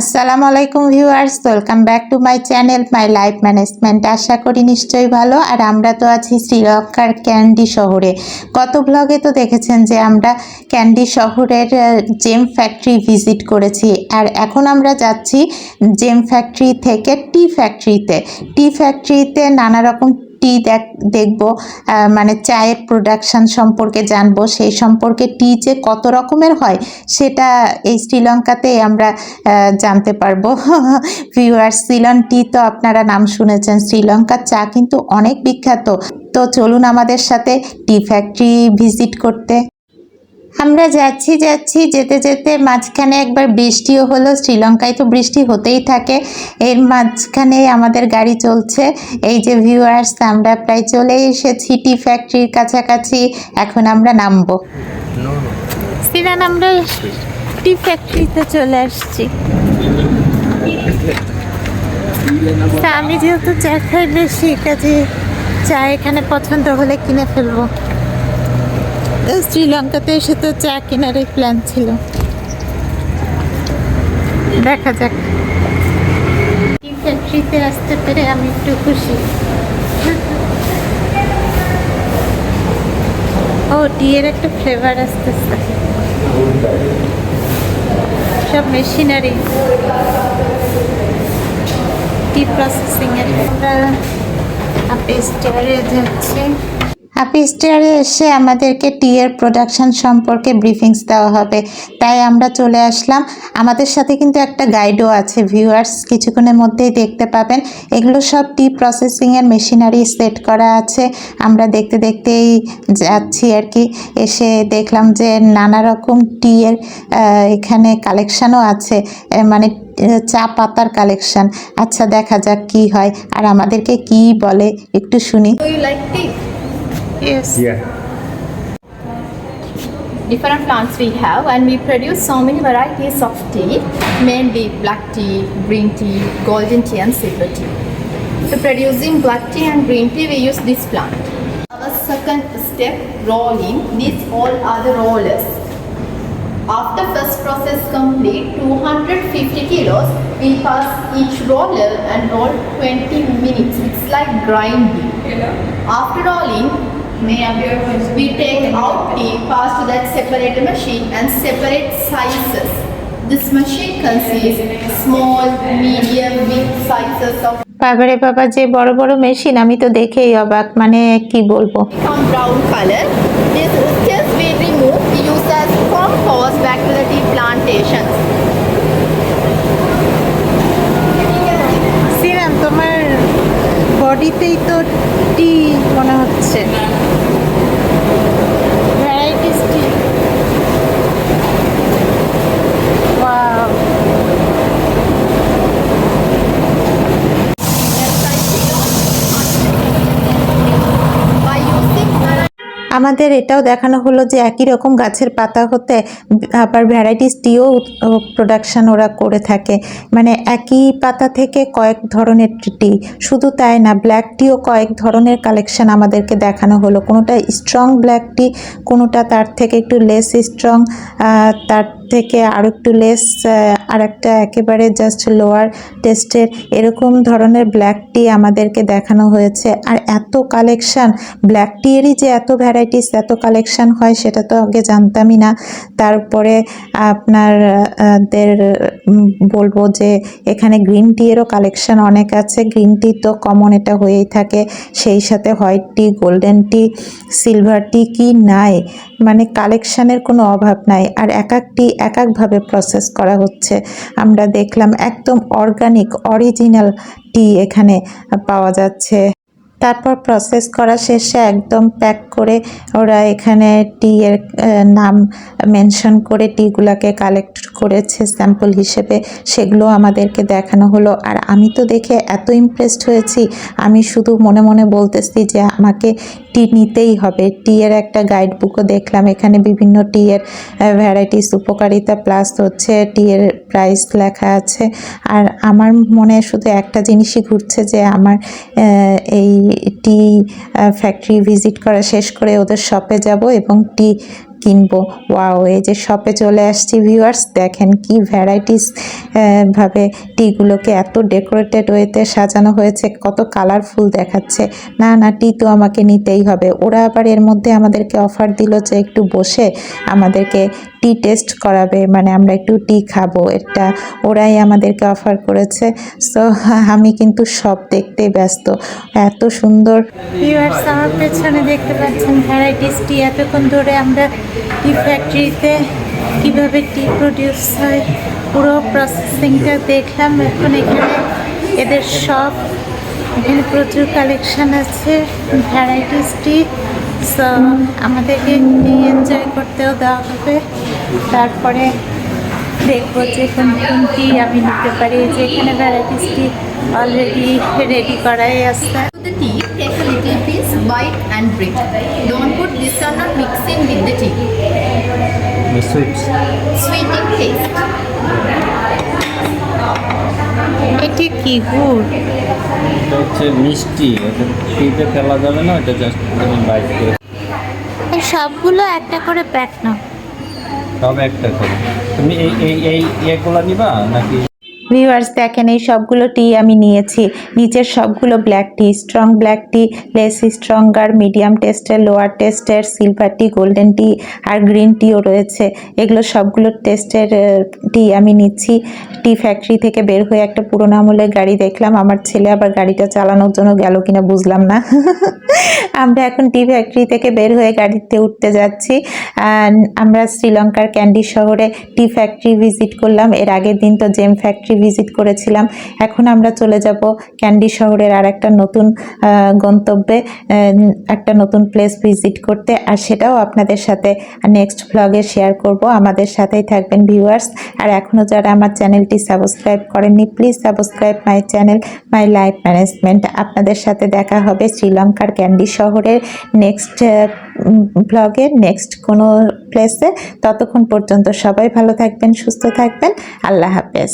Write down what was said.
আসসালামু আলাইকুম viewers, welcome back to my channel, my life management. আশা করি নিশ্চয়ই ভালো। আর আমরা তো আছি শ্রীলঙ্কার ক্যান্ডি শহরে। গত ব্লগে তো দেখেছেন যে আমরা ক্যান্ডি শহরের জেম ফ্যাক্টরি ভিজিট করেছি। আর এখন আমরা যাচ্ছি জেম ফ্যাক্টরি থেকে টি ফ্যাক্টরিতে টি ফ্যাক্টরিতে নানা রকম টি দেখ, দেখব মানে চায়ের প্রোডাকশন সম্পর্কে জানব, সেই সম্পর্কে টি যে কত রকমের হয়, সেটা এই শ্রীলঙ্কাতেই আমরা জানতে পারব। ভিউয়ার সিলন টি তো আপনারা নাম শুনেছেন, শ্রীলঙ্কার চা কিন্তু অনেক বিখ্যাত। তো চলুন আমাদের সাথে টি ফ্যাক্টরি ভিজিট করতে। আমরা যাচ্ছি যাচ্ছি, যেতে যেতে মাঝখানে একবার বৃষ্টিও হলো। শ্রীলঙ্কায় তো বৃষ্টি হতেই থাকে। এর মাঝখানে আমাদের গাড়ি চলছে। এই যে ভিউয়ার্স আমরা প্রায় চলে এসেছি টি ফ্যাক্টরির কাছাকাছি। এখন আমরা নামবো. আমরা টি ফ্যাক্টরিতে চলে আসছি। আমি যেহেতু চা খাই বেশি কাজে চা এখানে পছন্দ হলে কিনে ফেলব। শ্রীলঙ্কাতে এসে তো চা কেনারই প্ল্যান ছিল। দেখা যাক। ফ্যাক্টরিতে আসতে পেরে আমি একটু খুশি। ও টিয়ের একটা ফ্লেভার আসতেছে। সব মেশিনারি টি প্রসেসিং এর। আমরা আপি স্টেয়ারে যাচ্ছি। আপি স্টেয়ারে এসে আমাদেরকে টি এর প্রোডাকশন সম্পর্কে ব্রিফিংস দেওয়া হবে। তাই আমরা চলে আসলাম। আমাদের সাথে কিন্তু একটা গাইডও আছে, ভিউয়ার্স। কিছুক্ষণের মধ্যেই দেখতে পাবেন। এগুলো সব টি প্রসেসিংয়ের মেশিনারি সেট করা আছে। আমরা দেখতে দেখতেই যাচ্ছি আর কি। এসে দেখলাম যে নানা রকম টি এর এখানে কালেকশনও আছে। মানে চা পাতার কালেকশন। আচ্ছা দেখা যাক কি হয়। আর আমাদেরকে কি বলে, একটু শুনি। Do you like tea? Yeah. Different plants we have, and we produce so many varieties of tea, mainly black tea, green tea, golden tea, and silver tea. For producing black tea and green tea, we use this plant. Our second step, rolling. These all are the rollers. After first process complete, 250 kilos, we pass each roller and roll 20 minutes. It's like grinding. After rolling, may appear we take out tea, pass to that separator machine and separate sizes. This machine consists small, medium, big sizes of বাবারে বাবা যে বড় বড় machine আমি তো দেখেই অবাক মানে কি বলবো become brown color. This stills we remove, we use as compost back to the বডিতেই তো টি মনে হচ্ছে। Varieties tea. আমাদের এটাও দেখানো হলো যে একই রকম গাছের পাতা হতে আবার ভ্যারাইটিস টিও প্রোডাকশান ওরা করে থাকে। মানে একই পাতা থেকে কয়েক ধরনের টি শুধু তাই না ব্ল্যাক টিও কয়েক ধরনের কালেকশান আমাদেরকে দেখানো হলো। কোনোটা স্ট্রং ব্ল্যাক টি, কোনোটা তার থেকে একটু লেস স্ট্রং তার থেকে আর একটু লেস আর একটা একেবারে জাস্ট লোয়ার টেস্টের এরকম ধরনের ব্ল্যাক টি আমাদেরকে দেখানো হয়েছে। আর এত কালেকশান ব্ল্যাক টি এরই যে এত ভ্যারাইটিস এত কালেকশান হয় সেটা তো আগে জানতামই না। তারপরে আপনার দের বলব যে এখানে গ্রিন টি এরও কালেকশন অনেক আছে। গ্রিন টি তো কমন এটা হয়েই থাকে। সেই সাথে white tea golden tea silver tea কি নাই? মানে কালেকশানের কোনো অভাব নাই। আর এক একটি এক একভাবে প্রসেস করা হচ্ছে। আমরা দেখলাম একদম অর্গানিক অরিজিনাল টি এখানে পাওয়া যাচ্ছে। তারপর প্রসেস করা শেষে একদম প্যাক করে ওরা এখানে টি এর নাম মেনশন করে টিগুলোকে কালেক্ট করেছে স্যাম্পল হিসেবে। সেগুলো আমাদেরকে দেখানো হলো। আর আমি তো দেখে এত ইমপ্রেসড হয়েছি। আমি শুধু মনে মনে বলতেছি যে আমাকে টি নিতেই হবে। টি এর একটা গাইড বুকও দেখলাম। এখানে বিভিন্ন টি এর ভ্যারাইটিস উপকারিতা প্লাস হচ্ছে টি এর প্রাইস লেখা আছে। আর আমার মনে শুধু একটা জিনিসই ঘুরছে যে আমার এই টি ফ্যাক্টরি ভিজিট করা শেষ করে ওদের শপে যাব এবং টি কিনবো। ওয়াও, এই যে শপে চলে আসছি ভিউয়ার্স দেখেন কি ভ্যারাইটিস ভাবে টিগুলোকে এত ডেকোরেটেড ওয়েতে সাজানো হয়েছে, কত কালারফুল দেখাচ্ছে। না না, টি তো আমাকে নিতেই হবে। ওরা আবার এর মধ্যে আমাদেরকে অফার দিল যে একটু বসে আমাদেরকে টি টেস্ট করাবে মানে আমরা একটু টি খাব। এটা ওরাই আমাদেরকে অফার করেছে। সো আমি কিন্তু সব দেখতে ব্যস্ত। এত সুন্দর। ভিউয়ার্স আমার পেছনে দেখতে পাচ্ছেন ভ্যারাইটিস টি। এতক্ষণ ধরে আমরা টি ফ্যাক্টরিতে কীভাবে টি প্রডিউস হয় পুরো প্রসেসিংটা দেখলাম। এখন এখানে এদের সব এখানে প্রচুর কালেকশান আছে ভ্যারাইটিস টি সো আমাদেরকে এনজয় করতেও দেওয়া হবে। তারপরে দেখব যে কোন কোন টি আমি নিতে পারি। যে এখানে ভ্যারাইটিস টি অলরেডি রেডি করাই আছে। The tea, this or not mixing with the tea. The sweets. Sweeting taste. এটি কি গুড় এটা হচ্ছে মিষ্টি এটা টিতে ফেলা যাবে না এটা জাস্ট আমি বাইক করে এই সবগুলো একটা করে প্যাক নাও সব একটা করে তুমি এই এই এই ইয়েগুলো নিবা নাকি ভিউয়ার্স দেখেন, এই সবগুলো টি আমি নিয়েছি। নিচের সবগুলো black tea strong black tea less stronger medium টেস্টের লোয়ার টেস্টের সিলভার টি গোল্ডেন টি আর গ্রিন টিও রয়েছে। এগুলো সবগুলো টেস্টের টি আমি নিচ্ছি। টি ফ্যাক্টরি থেকে বের হয়ে একটা পুরোনো আমলের গাড়ি দেখলাম। আমার ছেলে আবার গাড়িটা চালানোর জন্য গেল কিনা বুঝলাম না। আমরা এখন টি ফ্যাক্টরি থেকে বের হয়ে গাড়িতে উঠতে যাচ্ছি। আমরা শ্রীলঙ্কার ক্যান্ডি শহরে টি ফ্যাক্টরি ভিজিট করলাম। এর আগের দিন তো জেম ফ্যাক্টরি ভিজিট করেছিলাম। এখন আমরা চলে যাব ক্যান্ডি শহরের আর একটা নতুন গন্তব্যে একটা নতুন প্লেস ভিজিট করতে। আর সেটাও আপনাদের সাথে নেক্সট ব্লগে শেয়ার করব। আমাদের সাথেই থাকবেন ভিউয়ার্স আর এখনও যারা আমার চ্যানেলটি সাবস্ক্রাইব করেননি please subscribe my channel my life management আপনাদের সাথে দেখা হবে শ্রীলঙ্কার ক্যান্ডি শহরের নেক্সট ব্লগে নেক্সট কোনো প্লেসে ততক্ষণ পর্যন্ত সবাই ভালো থাকবেন, সুস্থ থাকবেন। আল্লাহ হাফেজ।